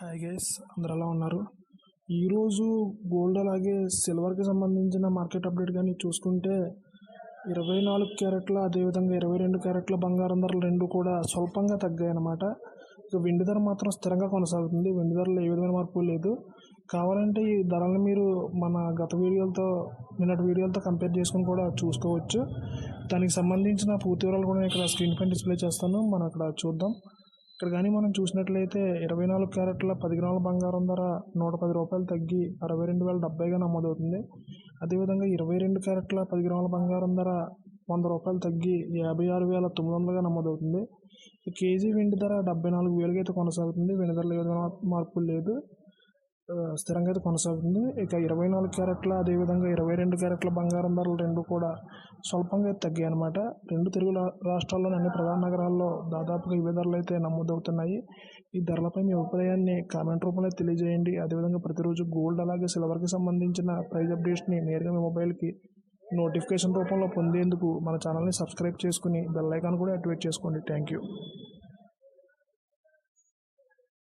Hi guys అందరు ఎలా ఉన్నారు? ఈరోజు గోల్డ్ అలాగే సిల్వర్కి సంబంధించిన మార్కెట్ అప్డేట్ కానీ చూసుకుంటే ఇరవై నాలుగు క్యారెట్ల అదేవిధంగా ఇరవై రెండు క్యారెట్ల బంగారం ధరలు రెండు కూడా స్వల్పంగా తగ్గాయి అన్నమాట ఇక వెండి ధర మాత్రం స్థిరంగా కొనసాగుతుంది. వెండి ధరలో ఏ విధమైన మార్పు లేదు. కావాలంటే ఈ ధరలను మీరు మన గత వీడియోలతో నిన్నటి వీడియోలతో కంపేర్ చేసుకుని కూడా చూసుకోవచ్చు. దానికి సంబంధించిన పూర్తి వివరాలు కూడా నేను ఇక్కడ స్క్రీన్ పైన డిస్ప్లే చేస్తాను. మనం అక్కడ చూద్దాం. ఇక్కడ కానీ మనం చూసినట్లయితే ఇరవై నాలుగు క్యారెట్ల పది గ్రాముల బంగారం ధర నూట పది రూపాయలు తగ్గి అరవై రెండు వేల డెబ్బైగా నమోదవుతుంది. అదేవిధంగా ఇరవై రెండు క్యారెట్ల పది గ్రాముల బంగారం ధర వంద రూపాయలు తగ్గి యాభై ఆరు వేల తొమ్మిది వందలుగా నమోదవుతుంది. కేజీ వెండి ధర డెబ్బై నాలుగు వేలుగా అయితే కొనసాగుతుంది. వెండి ధరలో ఏదైనా మార్పులు మార్పు లేదు. స్థిరంగా అయితే కొనసాగుతుంది. ఇక ఇరవై నాలుగు క్యారెట్ల అదేవిధంగా ఇరవై రెండు క్యారెట్ల బంగారం ధరలు రెండు కూడా స్వల్పంగా తగ్గాయి అనమాట రెండు తెలుగు రాష్ట్రాల్లోని అన్ని ప్రధాన నగరాల్లో దాదాపుగా ఇవే ధరలు అయితే నమోదవుతున్నాయి. ఈ ధరలపై మీ అభిప్రాయాన్ని కామెంట్ రూపంలో తెలియజేయండి. అదేవిధంగా ప్రతిరోజు గోల్డ్ అలాగే సిల్వర్కి సంబంధించిన ప్రైజ్ అప్డేట్స్ని నేరుగా మీ మొబైల్కి నోటిఫికేషన్ రూపంలో పొందేందుకు మన ఛానల్ని సబ్స్క్రైబ్ చేసుకుని బెల్ ఐకాన్ కూడా యాక్టివేట్ చేసుకోండి. Thank you.